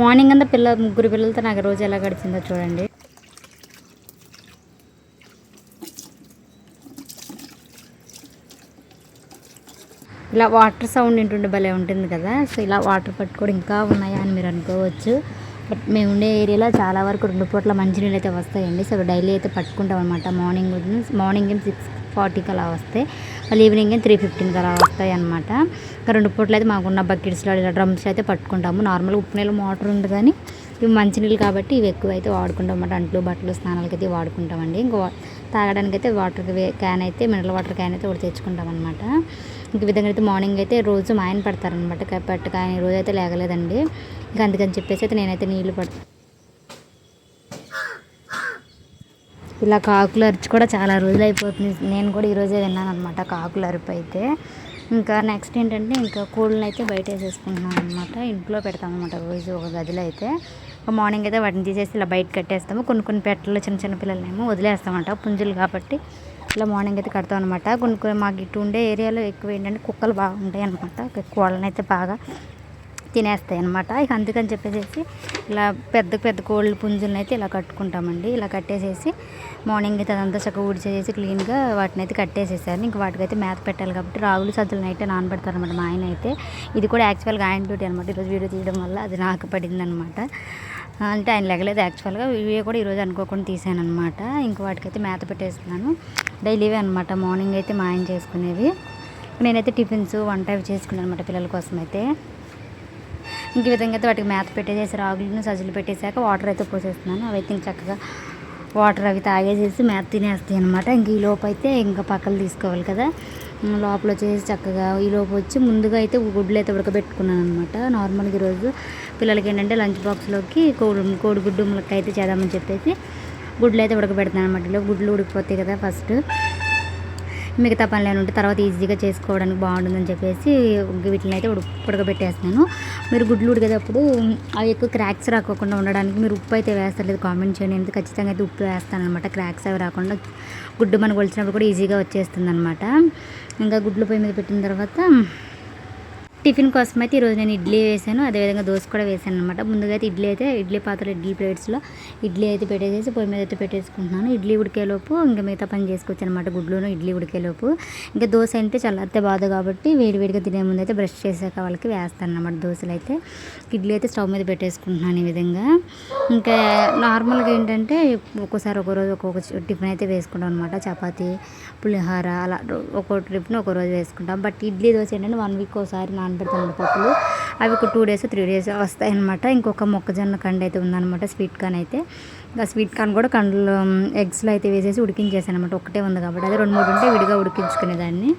Morning అంతా పిల్ల ముగ్గురు పిల్లలతో నాకు రోజు ఎలా గడిచిందో చూడండి. ఇలా వాటర్ సౌండ్ వింటుండే భలే ఉంటుంది కదా. సో ఇలా వాటర్ పట్టుకోవడం ఇంకా ఉన్నాయా అని మీరు అనుకోవచ్చు. బట్ మేము ఉండే ఏరియాలో చాలా వరకు రెండు పూట్ల మంచినీళ్ళు అయితే వస్తాయండి. సో డైలీ అయితే పట్టుకుంటాం అనమాట మార్నింగ్ మార్నింగ్ సిక్స్ ఫార్టీకి అలా వస్తాయి మళ్ళీ ఈవినింగ్ త్రీ ఫిఫ్టీన్కి అలా వస్తాయి అనమాట రెండు పూటలు అయితే మాకున్న బకెట్స్లో ఇలా డ్రమ్స్ అయితే పట్టుకుంటాము. నార్మల్గా ఉప్పు నీళ్ళు మోటార్ ఉంది కానీ ఇవి మంచినీళ్ళు కాబట్టి ఇవి ఎక్కువ అయితే వాడుకుంటాం అన్నమాట. అంట్లు బట్టలు స్నానాలకి అయితే వాడుకుంటామండి. ఇంకా తాగడానికి అయితే వాటర్ క్యాన్ అయితే మినరల్ వాటర్ క్యాన్ అయితే ఒకటి తెచ్చుకుంటాం అనమాట ఇంక విధంగా అయితే మార్నింగ్ అయితే రోజు మా ఆయన పడతారనమాట పట్ట కానీ రోజు అయితే లేగలేదండి. ఇంకా అందుకని చెప్పేసి అయితే నేనైతే నీళ్ళు పడతాను ఇలా కాకులు అరిచి కూడా చాలా రోజులు అయిపోతుంది నేను కూడా ఈరోజే విన్నాను అనమాట కాకులు అరుపు అయితే ఇంకా నెక్స్ట్ ఏంటంటే ఇంకా కోళ్ళని అయితే బయట వేసేసుకుంటున్నాం అనమాట ఇంట్లో పెడతాం అనమాట రోజు ఒక గదిలో అయితే మార్నింగ్ అయితే వాటిని తీసేసి ఇలా బయట కట్టేస్తాము. కొన్ని కొన్ని పెట్టలు చిన్న చిన్న పిల్లలనేమో వదిలేస్తామంట పుంజులు కాబట్టి ఇలా మార్నింగ్ అయితే కడతాం అనమాట కొన్ని కొన్ని మాకు ఇటు ఉండే ఏరియాలో ఎక్కువ ఏంటంటే కుక్కలు బాగుంటాయి అనమాట కోళ్ళని అయితే బాగా తినేస్తాయి అనమాట ఇక అందుకని చెప్పేసి ఇలా పెద్ద పెద్ద కోళ్ళ పుంజులను అయితే ఇలా కట్టుకుంటామండి. ఇలా కట్టేసేసి మార్నింగ్ అయితే అదంతా చక్కగా ఊడ్చేసేసి క్లీన్గా వాటిని అయితే కట్టేసేసారు ఇంక వాటికైతే మేత పెట్టాలి కాబట్టి రాగులు సజ్జలు అయితే నానబెడతారు అనమాట మా ఆయన అయితే. ఇది కూడా యాక్చువల్గా ఆయన డ్యూటీ అనమాట ఈరోజు వీడియో తీయడం వల్ల అది నాకు పడింది అనమాట అంటే ఆయన లెగలేదు యాక్చువల్గా. ఇవే కూడా ఈరోజు అనుకోకుండా తీసాను అనమాట ఇంక వాటికైతే మేత పెట్టేస్తున్నాను. డైలీవే అనమాట మార్నింగ్ అయితే మా ఆయన చేసుకునేవి. నేనైతే టిఫిన్స్ వంట అవి చేసుకున్నాను అనమాట పిల్లల కోసం అయితే ఇంక విధంగా అయితే వాటికి మేత పెట్టేసేసి రాగులను సజ్జలు పెట్టేశాక వాటర్ అయితే పోసేస్తున్నాను. అవి అయితే చక్కగా వాటర్ అవి తాగేసేసి మేత తినేస్తాయి అనమాట ఇంక ఈ లోపు అయితే ఇంకా పక్కలు తీసుకోవాలి కదా. లోపల వచ్చేసి చక్కగా ఈ లోపు వచ్చి ముందుగా అయితే గుడ్లు అయితే ఉడకబెట్టుకున్నాను అనమాట నార్మల్గా ఈరోజు పిల్లలకి ఏంటంటే లంచ్ బాక్స్లోకి కోడి కోడిగుడ్డు ములక్క అయితే చేద్దామని చెప్పేసి గుడ్లు అయితే ఉడకబెడతాను అనమాట ఇలా గుడ్లు ఉడికిపోతాయి కదా ఫస్ట్. మిగతా పనులు ఉంటే తర్వాత ఈజీగా చేసుకోవడానికి బాగుంటుందని చెప్పేసి వీటిని అయితే ఉడకబెట్టేస్తున్నాను. మీరు గుడ్లు ఉడికేటప్పుడు అవి ఎక్కువ క్రాక్స్ రాకోకుండా ఉండడానికి మీరు ఉప్పు అయితే వేస్తలేదు కామెంట్ చేయండి. ఎందుకు ఖచ్చితంగా అయితే ఉప్పు వేస్తాను అనమాట క్రాక్స్ అవి రాకుండా గుడ్డు మనం కొలిచినప్పుడు కూడా ఈజీగా వచ్చేస్తుంది అనమాట ఇంకా గుడ్లు పొయ్యి మీద పెట్టిన తర్వాత టిఫిన్ కోసం అయితే ఈరోజు నేను ఇడ్లీ వేసాను. అదేవిధంగా దోశ కూడా వేసాను అనమాట ముందుగా అయితే ఇడ్లీ అయితే ఇడ్లీ పాత్రలు ఇడ్లీ ప్లేట్స్లో ఇడ్లీ అయితే పెట్టేసేసి పొయ్యి మీద అయితే పెట్టేసుకుంటున్నాను. ఇడ్లీ ఉడికేలోపు ఇంకా మిగతా పని చేసుకోవచ్చు అనమాట గుడ్లోనూ ఇడ్లీ ఉడికేలోపు. ఇంకా దోశ అంటే చల్లారితే బాధ కాబట్టి వేడివేడిగా తినే ముందు అయితే బ్రష్ చేసాక వాళ్ళకి వేస్తాను అనమాట దోశలు అయితే. ఇడ్లీ అయితే స్టవ్ మీద పెట్టేసుకుంటున్నాను ఈ విధంగా. ఇంకా నార్మల్గా ఏంటంటే ఒక్కోసారి ఒక రోజు ఒక్కొక్క టిఫిన్ అయితే వేసుకుంటాం అనమాట చపాతీ పులిహోర అలా ఒక్కో టిఫిన్ ఒక రోజు వేసుకుంటాం. బట్ ఇడ్లీ దోశ ఏంటంటే వన్ వీక్ ఒకసారి నాన్ పెడతాను పప్పులు. అవి ఒక టూ డేస్ త్రీ డేస్ వస్తాయి అనమాట ఇంకొక మొక్కజొన్న కండ అయితే ఉందన్నమాట స్వీట్ కార్న్ అయితే. ఆ స్వీట్ కార్న్ కూడా కండ్లు ఎగ్స్లో అయితే వేసేసి ఉడికించేసాను అనమాట ఒకటే ఉంది కాబట్టి. అదే రెండు మూడు ఉంటే విడిగా ఉడికించుకునేదాన్ని.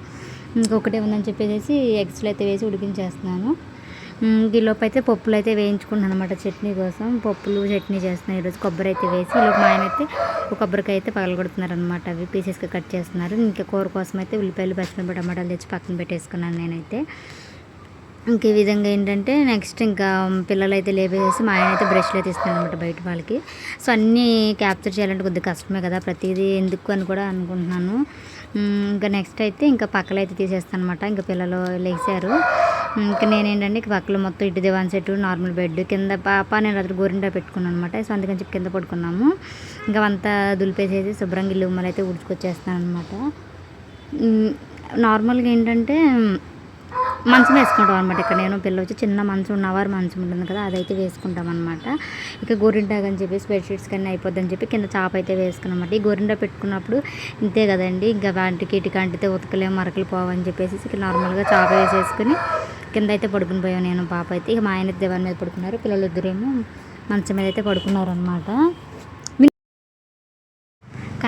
ఇంకొకటే ఉందని చెప్పేసి ఎగ్స్లో అయితే వేసి ఉడికించేస్తున్నాను. ఈలోపు అయితే పప్పులు అయితే వేయించుకున్నాను అనమాట చట్నీ కోసం. పప్పులు చట్నీ చేస్తున్నాను ఈరోజు. కొబ్బరి అయితే వేసి ఈలోపు మా ఆయన అయితే ఒక కొబ్బరికాయ అయితే పగలగొడుతున్నారు అనమాట అవి పీసెస్గా కట్ చేస్తున్నారు. ఇంకా కూర కోసం అయితే ఉల్లిపాయలు పచ్చిమిరప టమాటాలు తెచ్చి పక్కన పెట్టేసుకున్నాను నేనైతే. ఇంక ఈ విధంగా ఏంటంటే నెక్స్ట్ ఇంకా పిల్లలు అయితే లేపేసి మా ఆయన అయితే బ్రష్లు అయితే ఇస్తాను అనమాట బయట వాళ్ళకి. సో అన్నీ క్యాప్చర్ చేయాలంటే కొద్దిగా కష్టమే కదా ప్రతిదీ ఎందుకు అని కూడా అనుకుంటున్నాను. ఇంకా నెక్స్ట్ అయితే ఇంకా పక్కలు అయితే తీసేస్తాను అనమాట ఇంకా పిల్లలు లేచారు. ఇంకా నేనేంటంటే పక్కలు మొత్తం ఇటు దివాన్ సెట్ నార్మల్ బెడ్ కింద పాప నేను రాత్రి గోరింటా పెట్టుకున్నాను అనమాట సో అందుకని చెప్పి కింద పడుకున్నాము. ఇంకా అంతా దులిపేసేసి శుభ్రంగా ఇల్లు ఉమ్మలు అయితే ఉడుచుకొచ్చేస్తాను అనమాట నార్మల్గా ఏంటంటే మంచం వేసుకుంటాం అనమాట ఇక్కడ నేను పిల్ల వచ్చి చిన్న మంచం ఉన్నవారు మంచం ఉంటుంది కదా అదైతే వేసుకుంటాం అనమాట ఇక గోరింటాక్ అని చెప్పేసి బెడ్షీట్స్ కానీ అయిపోద్దని చెప్పి కింద చాప అయితే వేసుకున్నమాట ఈ గోరింటా పెట్టుకున్నప్పుడు ఇంతే కదండి ఇంకా వాటికి ఇటుకి అంటితే ఉతకలేము మరకలు పోవని చెప్పేసి ఇక నార్మల్గా చాప వేసేసుకుని కింద అయితే పడుకుని పోయాను నేను పాప అయితే. ఇక మా ఆయన దేవాని మీద పడుకున్నారు పిల్లలు ఇద్దరేమో మంచం మీద అయితే పడుకున్నారు అనమాట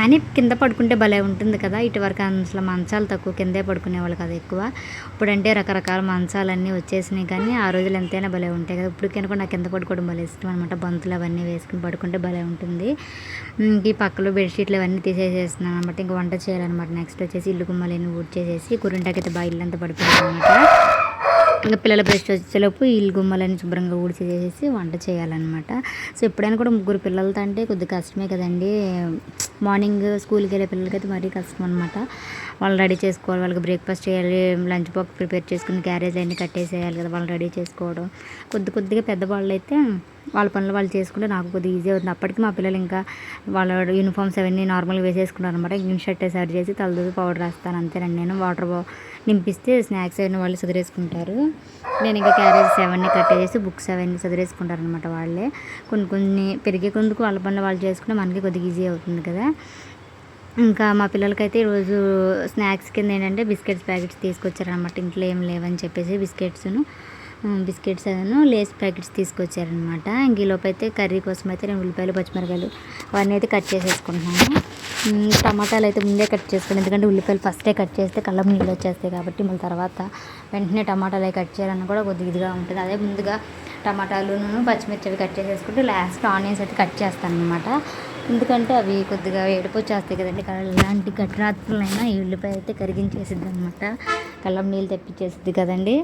కానీ కింద పడుకుంటే భలే ఉంటుంది కదా. ఇటువరకు అసలు మంచాలు తక్కువ కిందే పడుకునేవాళ్ళు కదా ఎక్కువ. ఇప్పుడంటే రకరకాల మంచాలన్నీ వచ్చేసినాయి కానీ ఆ రోజులు ఎంతైనా భలే ఉంటాయి కదా. ఇప్పుడు కనుక నాకు కింద పడుకోవడం భలే ఇష్టం అనమాట బంతులు అవన్నీ వేసుకుని పడుకుంటే భలే ఉంటుంది. ఈ పక్కలో బెడ్షీట్లు అవన్నీ తీసేసేస్తున్నాను అనమాట ఇంకా వంట చేయాలన్నమాట. నెక్స్ట్ వచ్చేసి ఇల్లు గుమ్మలేని ఊడ్చేసేసి కురింటాకైతే బాగా ఇల్లంతా పడిపోయింది అనమాట ఇంకా పిల్లల బ్రష్ వచ్చేలోపు ఇల్లు గుమ్మలని శుభ్రంగా ఊడ్చేసేసి వంట చేయాలన్నమాట. సో ఎప్పుడైనా కూడా ముగ్గురు పిల్లలతో అంటే కొద్దిగా కష్టమే కదండి. మార్నింగ్ స్కూల్కి వెళ్ళే పిల్లలకైతే మరీ కష్టం అనమాట వాళ్ళు రెడీ చేసుకోవాలి వాళ్ళకి బ్రేక్ఫాస్ట్ చేయాలి లంచ్ బాక్స్ ప్రిపేర్ చేసుకుని క్యారేజ్ అన్నీ కట్టేసేయాలి కదా వాళ్ళు రెడీ చేసుకోవడం. కొద్ది కొద్దిగా పెద్దవాళ్ళు అయితే వాళ్ళ పనులు వాళ్ళు చేసుకుంటే నాకు కొద్దిగా ఈజీ అవుతుంది. అప్పటికి మా పిల్లలు ఇంకా వాళ్ళ యూనిఫామ్స్ అవన్నీ నార్మల్గా వేసేసుకున్నారు అనమాట గ్రీన్ షర్ట్ సర్ట్ చేసి తలదూసి పౌడర్ రాస్తాను. అంతేనండి. నేను వాటర్ నింపిస్తే స్నాక్స్ అవన్నీ వాళ్ళు చదివేసుకుంటారు నేను ఇంకా క్యారేజెస్ అవన్నీ కట్టేసి బుక్స్ అవన్నీ సదిరేసుకుంటారు అనమాట వాళ్ళే. కొన్ని కొన్ని పెరిగే కొందుకు వాళ్ళ పనులు వాళ్ళు చేసుకుంటే మనకి కొద్దిగా ఈజీ అవుతుంది కదా. ఇంకా మా పిల్లలకైతే ఈరోజు స్నాక్స్ కింద ఏంటంటే బిస్కెట్స్ ప్యాకెట్స్ తీసుకొచ్చారనమాట ఇంట్లో ఏం లేవని చెప్పేసి బిస్కెట్స్ను బిస్కెట్స్ అను లేస్ ప్యాకెట్స్ తీసుకొచ్చారనమాట ఇంక అయితే కర్రీ కోసం అయితే నేను ఉల్లిపాయలు పచ్చిమిరకాయలు అవన్నీ అయితే కట్ చేసేసుకుంటున్నాను. టమాటాలు అయితే ముందే కట్ చేసుకున్నాను ఎందుకంటే ఉల్లిపాయలు ఫస్టే కట్ చేస్తే కళ్ళం నీళ్ళు వచ్చేస్తాయి కాబట్టి మళ్ళీ తర్వాత వెంటనే టమాటాలు అవి కట్ చేయాలని కూడా కొద్దిగా ఇదిగా ఉంటుంది. అదే ముందుగా టమాటాలును పచ్చిమిర్చి అవి కట్ చేసేసుకుంటే లాస్ట్ ఆనియన్స్ అయితే కట్ చేస్తాను అనమాట ఎందుకంటే అవి కొద్దిగా ఏడుపు వచ్చేస్తాయి కదండి ఎలాంటి ఇలాంటి గట్రాత్రులైనా ఈ ఉల్లిపాయ అయితే కరిగించేసిద్ది అనమాట కళ్ళం నీళ్ళు తెప్పించేసిద్ది కదండి.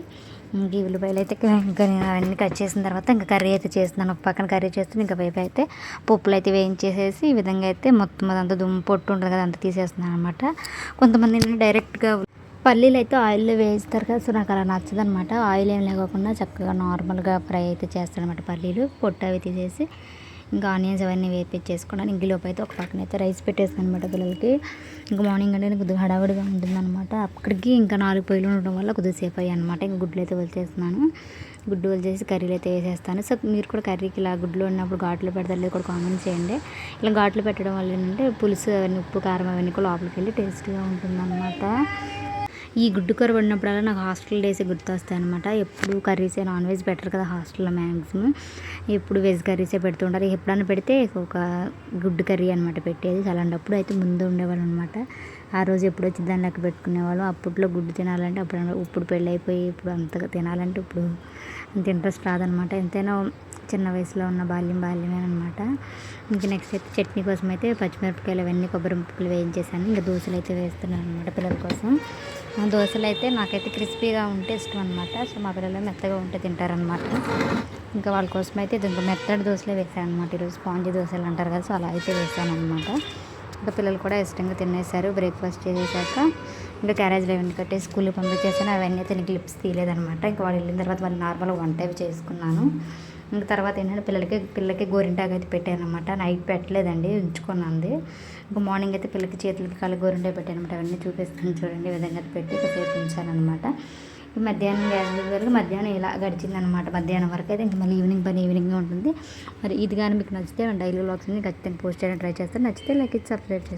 ఇంక ఉల్లిపాయలు అయితే ఇంకా నేను అవన్నీ కట్ చేసిన తర్వాత ఇంకా కర్రీ అయితే చేస్తున్నాను. ఒక పక్కన కర్రీ చేస్తున్నాను ఇంకా వైపు అయితే పప్పులు అయితే వేయించేసేసి ఈ విధంగా అయితే మొత్తం అదంతా దుమ్ము పొట్టు ఉంటుంది కదా అంతా తీసేస్తున్నాను అనమాట కొంతమంది ఏంటంటే డైరెక్ట్గా పల్లీలు అయితే ఆయిల్లో వేయిస్తారు కదా సో నాకు అలా నచ్చదు అనమాట ఆయిల్ ఏం లేకుండా చక్కగా నార్మల్గా ఫ్రై అయితే చేస్తానమాట పల్లీలు. పొట్టు అవి తీసేసి ఇంకా ఆనియన్స్ అవన్నీ వేపించేసుకున్నాను ఇంకలోపు అయితే ఒక పక్కన అయితే రైస్ పెట్టేస్తాను అనమాట పిల్లలకి. ఇంకా మార్నింగ్ అంటే కొద్దిగా హడావిడిగా ఉంటుందన్నమాట అక్కడికి ఇంకా నాలుగు పొయ్యిలు ఉండడం వల్ల కొద్దిగా సేపు అయ్యాయి అనమాట ఇంకా గుడ్లు అయితే వదిలేస్తున్నాను గుడ్డు వదిలేసి కర్రీలు అయితే వేసేస్తాను. సో మీరు కూడా కర్రీకి ఇలా గుడ్లు ఉన్నప్పుడు ఘాట్లు పెడతారు లేదు కూడా కామెంట్ చేయండి. ఇలా ఘాట్లు పెట్టడం వల్ల ఏంటంటే పులుసు అవన్నీ ఉప్పు కారం అవన్నీ కూడా లోపలికి వెళ్ళి టేస్ట్గా ఉంటుందన్నమాట. ఈ గుడ్డు కూర వండినప్పుడల్లా నాకు హాస్టల్ డేస్ గుర్తొస్తాయి అనమాట ఎప్పుడు కర్రీసే నాన్ వెజ్ బెటర్ కదా హాస్టల్లో మ్యాక్సిమం ఎప్పుడు వెజ్ కర్రీసే పెడుతుంటారు. ఎప్పుడన్నా పెడితే ఒక గుడ్డు కర్రీ అనమాట పెట్టేది. అలాంటప్పుడు అయితే ముందు ఉండేవాళ్ళు అనమాట ఆ రోజు ఎప్పుడు వచ్చి దాన్ని లెక్క పెట్టుకునేవాళ్ళం. అప్పట్లో గుడ్డు తినాలంటే అప్పుడు ఇప్పుడు పెళ్ళి అయిపోయి ఇప్పుడు అంతగా తినాలంటే ఇప్పుడు అంత ఇంట్రెస్ట్ రాదనమాట ఎంతైనా చిన్న వయసులో ఉన్న బాల్యం బాల్యమే అనమాట ఇంకా నెక్స్ట్ అయితే చట్నీ కోసం అయితే పచ్చిమిరపకాయలు అవన్నీ కొబ్బరి ముక్కలు వేయించేసాను. ఇంకా దోశలు అయితే వేస్తున్నాను అనమాట పిల్లల కోసం. దోశలు అయితే నాకైతే క్రిస్పీగా ఉంటే ఇష్టం అనమాట సో మా పిల్లలు మెత్తగా ఉంటే తింటారనమాట ఇంకా వాళ్ళ కోసం అయితే ఇది ఇంకా మెత్తడి దోశలే వేసాను అనమాట ఈరోజు స్పాంజీ దోశలు అంటారు కదా సో అలా అయితే వేసాను అనమాట ఇంకా పిల్లలు కూడా ఇష్టంగా తినేసారు బ్రేక్ఫాస్ట్ చేసేసాక ఇంకా క్యారేజ్లో అవన్నీ కట్టేసి స్కూల్కి పంపించేసాను. అవన్నీ అయితే నీకు క్లిప్స్ తీయలేదనమాట ఇంకా వాళ్ళు వెళ్ళిన తర్వాత వాళ్ళు నార్మల్గా వంట అవి చేసుకున్నాను. ఇంకా తర్వాత ఏంటంటే పిల్లలకి పిల్లకి గోరింటాకు అయితే పెట్టాను అనమాట నైట్ పెట్టలేదండి ఉంచుకున్నది ఇంకా మార్నింగ్ అయితే పిల్లలకి చేతులకి కాళ్ళు గోరింటాకు పెట్టానమాట అనమాట అవన్నీ చూపిస్తాను చూడండి ఈ విధంగా పెట్టి కాసేపు ఉంచానమాట మధ్యాహ్నం గ్యాస్ వరకు మధ్యాహ్నం ఇలా గడిచిందనమాట మధ్యాహ్నం వరకు అయితే ఇంకా మళ్ళీ ఈవినింగ్ పని ఈవినింగ్ ఉంటుంది. మరి ఇది కానీ మీకు నచ్చితే డైలీ వ్లాగ్స్ని ఖచ్చితంగా పోస్ట్ చేయడానికి ట్రై చేస్తాను. నచ్చితే లైక్ ఇచ్చి సబ్స్క్రైబ్ చేస్తాను